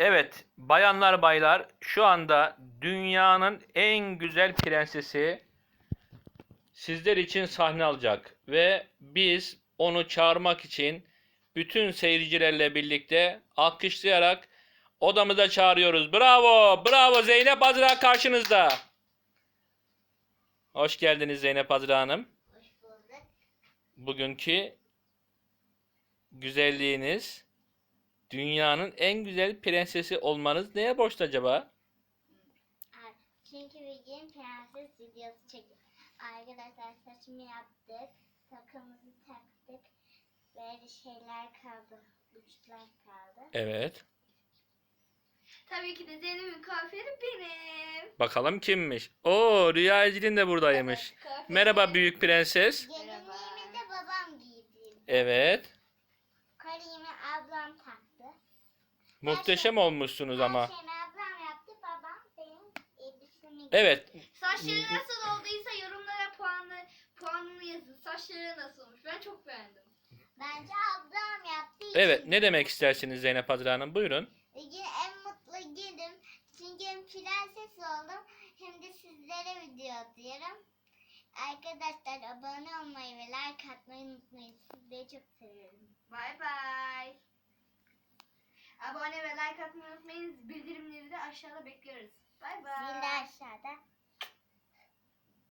Evet, bayanlar baylar, şu anda dünyanın en güzel prensesi sizler için sahne alacak ve biz onu çağırmak için bütün seyircilerle birlikte alkışlayarak odamıza çağırıyoruz. Bravo, bravo Zeynep Azra karşınızda. Hoş geldiniz Zeynep Azra Hanım. Hoş bulduk. Bugünkü güzelliğiniz, dünyanın en güzel prensesi olmanız neye borçlu acaba? Çünkü bir gün prenses videosu çektik. Arkadaşlar saçımı yaptık. Takımızı taktık. Böyle şeyler kaldı. Uçlar kaldı. Evet. Tabii ki de Zeynep'in kuaförü benim. Bakalım kimmiş? Oo, Rüya Ecrin de buradaymış. Evet, kuaförü Merhaba büyük prenses. Gelinliğimi de babam giydi. Evet. Kolyeğimi ablam taktı. Muhteşem olmuşsunuz ama. Şeyimi ablam yaptı. Babam benim elbisemi giydi. Evet. Saçları nasıl olduysa yorumlara puanlı, puanını yazın. Saçları nasıl olmuş? Ben çok beğendim. Bence ablam yaptı. Evet. Ne demek istersiniz Zeynep Azra Hanım? Buyurun. Bugün en mutlu günüm. Çünkü hem prenses oldum hem de sizlere video atıyorum. Arkadaşlar abone olmayı ve like atmayı unutmayın. Sizleri çok seviyorum. Bay bay. Like atmayı unutmayın. Bildirimleri de aşağıda bekliyoruz.